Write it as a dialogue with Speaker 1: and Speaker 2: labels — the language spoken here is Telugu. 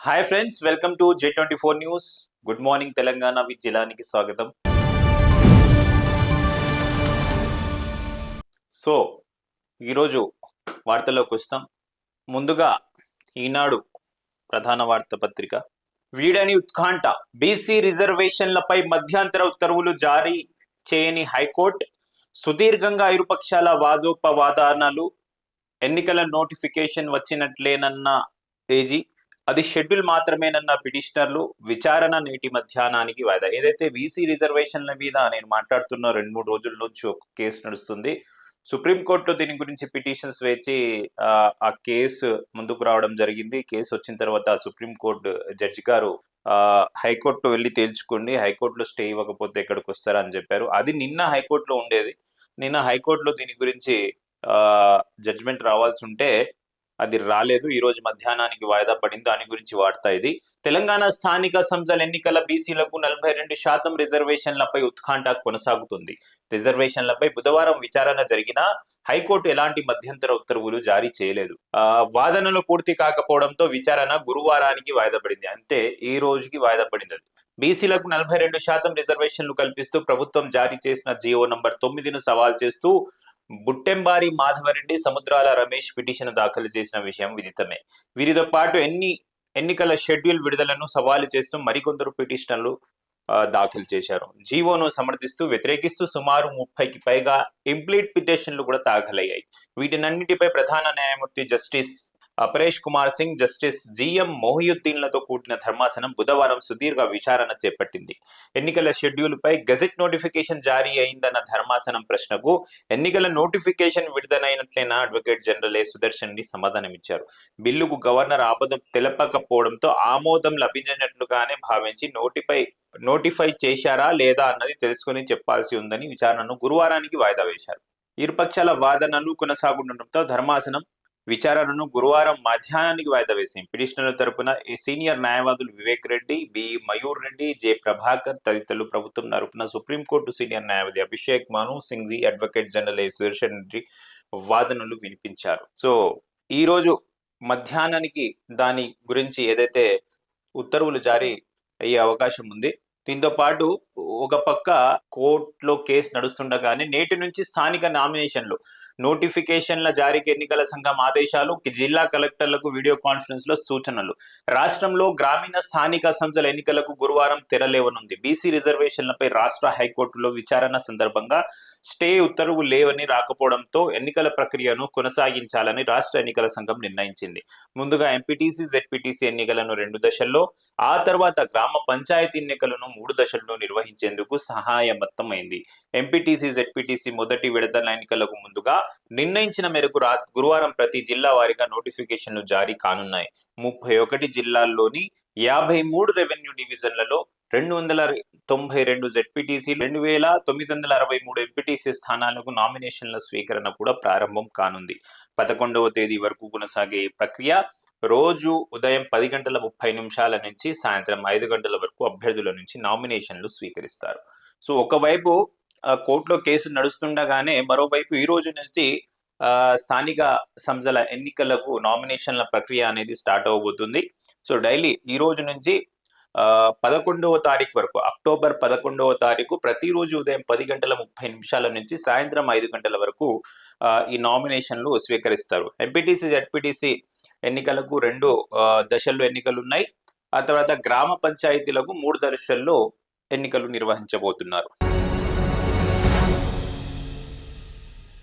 Speaker 1: Hi friends welcome to J twenty four news good morning Telangana with జిలానికి స్వాగతం. సో ఈరోజు వార్తల్లోకి వస్తాం. ముందుగా ఈనాడు ప్రధాన వార్తాపత్రిక వీడని ఉత్కంఠ బీసీ రిజర్వేషన్లపై మధ్యంతర ఉత్తర్వులు జారీ చేయని హైకోర్టు సుదీర్ఘంగా ఇరుపక్షాల వాదోపవాదనాలు ఎన్నికల నోటిఫికేషన్ వచ్చినట్లేనన్న తేజీ అది షెడ్యూల్ మాత్రమేనన్న పిటిషనర్లు విచారణ నేటి మధ్యాహ్నానికి వాయిదా. ఏదైతే వీసీ రిజర్వేషన్ల మీద నేను మాట్లాడుతున్న రెండు మూడు రోజుల నుంచి ఒక కేసు నడుస్తుంది. సుప్రీంకోర్టులో దీని గురించి పిటిషన్స్ వేచి ఆ, కేసు ముందుకు రావడం జరిగింది. కేసు వచ్చిన తర్వాత సుప్రీంకోర్టు జడ్జి గారు హైకోర్టు వెళ్ళి తేల్చుకోండి హైకోర్టులో స్టే ఇవ్వకపోతే ఎక్కడికి వస్తారని చెప్పారు. అది నిన్న హైకోర్టులో ఉండేది. నిన్న హైకోర్టులో దీని గురించి జడ్జిమెంట్ రావాల్సి ఉంటే అది రాలేదు. ఈ రోజు మధ్యాహ్నానికి వాయిదా పడింది. దాని గురించి వార్త ఇది. తెలంగాణ స్థానిక సంస్థల ఎన్నికల బీసీలకు నలభై రెండు శాతం రిజర్వేషన్లపై ఉత్కంఠ కొనసాగుతుంది. రిజర్వేషన్లపై బుధవారం విచారణ జరిగిన హైకోర్టు ఎలాంటి మధ్యంతర ఉత్తర్వులు జారీ చేయలేదు. ఆ, వాదనలు పూర్తి కాకపోవడంతో విచారణ గురువారానికి వాయిదా పడింది. అంటే ఈ రోజుకి వాయిదా పడింది. బీసీలకు నలభై రెండు శాతం రిజర్వేషన్లు కల్పిస్తూ ప్రభుత్వం జారీ చేసిన జియో నంబర్ తొమ్మిదిను సవాల్ చేస్తూ బుట్టెంబారి మాధవరెడ్డి సముద్రాల రమేష్ పిటిషన్ దాఖలు చేసిన విషయం విదితమే. వీరితో పాటు ఎన్ని ఎన్నికల షెడ్యూల్ విడుదలను సవాలు చేస్తూ మరికొందరు పిటిషన్లు దాఖలు చేశారు. జీవోను సమర్థిస్తూ వ్యతిరేకిస్తూ సుమారు ముప్పైకి పైగా ఇంప్లీట్ పిటిషన్లు కూడా దాఖలయ్యాయి. వీటినన్నిటిపై ప్రధాన న్యాయమూర్తి justice Aparesh Kumar Singh justice G మొహియుద్దీన్లతో కూడిన ధర్మాసనం బుధవారం సుదీర్ఘ విచారణ చేపట్టింది. ఎన్నికల షెడ్యూల్పై గజెట్ నోటిఫికేషన్ జారీ అయిందన్న ధర్మాసనం ప్రశ్నకు ఎన్నికల నోటిఫికేషన్ విడుదలైనట్లేనా అడ్వకేట్ జనరల్ ఏ. సుదర్శన్ని సమాధానమిచ్చారు. బిల్లుకు గవర్నర్ ఆపదం తెలపకపోవడంతో ఆమోదం లభించినట్లుగానే భావించి నోటిపై నోటిఫై చేశారా లేదా అన్నది తెలుసుకుని చెప్పాల్సి ఉందని విచారణను గురువారానికి వాయిదా వేశారు. ఇరుపక్షాల వాదనలు కొనసాగుతుండటంతో ధర్మాసనం విచారణను గురువారం మధ్యాహ్నానికి వాయిదా వేసింది. పిటిషనర్ల తరపున సీనియర్ న్యాయవాదులు వివేక్ రెడ్డి బి మయూర్ రెడ్డి జె ప్రభాకర్ తదితరులు ప్రభుత్వం తరపున సుప్రీంకోర్టు సీనియర్ న్యాయవాది Abhishek Manu Singhvi advocate general A Sudarshan Reddy వాదనలు వినిపించారు. సో ఈ రోజు మధ్యాహ్నానికి దాని గురించి ఏదైతే ఉత్తర్వులు జారీ అయ్యే అవకాశం ఉంది దీంతో పాటు ఒక పక్క కోర్టులో కేసు నడుస్తుండగానే నేటి నుంచి స్థానిక నామినేషన్లు నోటిఫికేషన్ల జారీకి ఎన్నికల సంఘం ఆదేశాలు జిల్లా కలెక్టర్లకు వీడియో కాన్ఫరెన్స్లో సూచనలు. రాష్ట్రంలో గ్రామీణ స్థానిక సంస్థల ఎన్నికలకు గురువారం తెరలేవనుంది. బీసీ రిజర్వేషన్లపై రాష్ట్ర హైకోర్టులో విచారణ సందర్భంగా స్టే ఉత్తర్వు లేవని రాకపోవడంతో ఎన్నికల ప్రక్రియను కొనసాగించాలని రాష్ట్ర ఎన్నికల సంఘం నిర్ణయించింది. ముందుగా ఎంపీటీసీ జెడ్పీటీసీ ఎన్నికలను రెండు దశల్లో ఆ తర్వాత గ్రామ పంచాయతీ ఎన్నికలను మూడు దశల్లో నిర్వహించేందుకు సహాయమత్తమైంది. ఎంపీటీసీ జెడ్పీటీసీ మొదటి విడతల ఎన్నికలకు ముందుగా నిర్ణయించిన మేరకు రా గురువారం ప్రతి జిల్లా వారీగా నోటిఫికేషన్లు జారీ కానున్నాయి. ముప్పై ఒకటి జిల్లాల్లోని యాభై మూడు రెవెన్యూ డివిజన్లలో రెండు వందల తొంభై రెండు జెడ్పీటీసీ రెండు వేల తొమ్మిది వందల అరవై మూడు ఎంపీటీసీ స్థానాలకు నామినేషన్ల స్వీకరణ కూడా ప్రారంభం కానుంది. పదకొండవ తేదీ వరకు కొనసాగే ఈ ప్రక్రియ రోజు ఉదయం పది గంటల ముప్పై నిమిషాల నుంచి సాయంత్రం ఐదు గంటల వరకు అభ్యర్థుల నుంచి నామినేషన్లు స్వీకరిస్తారు. సో ఒకవైపు కోర్టులో కేసు నడుస్తుండగానే మరోవైపు ఈ రోజు నుంచి ఆ, స్థానిక సంస్థల ఎన్నికలకు నామినేషన్ల ప్రక్రియ అనేది స్టార్ట్ అవబోతుంది. సో డైలీ ఈ రోజు నుంచి పదకొండవ తారీఖు వరకు అక్టోబర్ పదకొండవ తారీఖు ప్రతిరోజు ఉదయం పది గంటల ముప్పై నిమిషాల నుంచి సాయంత్రం ఐదు గంటల వరకు ఈ నామినేషన్లు స్వీకరిస్తారు. ఎంపీటీసీ జడ్పీటీసీ ఎన్నికలకు రెండు దశల్లో ఎన్నికలు ఉన్నాయి. ఆ తర్వాత గ్రామ పంచాయతీలకు మూడు దశల్లో ఎన్నికలు నిర్వహించబోతున్నారు.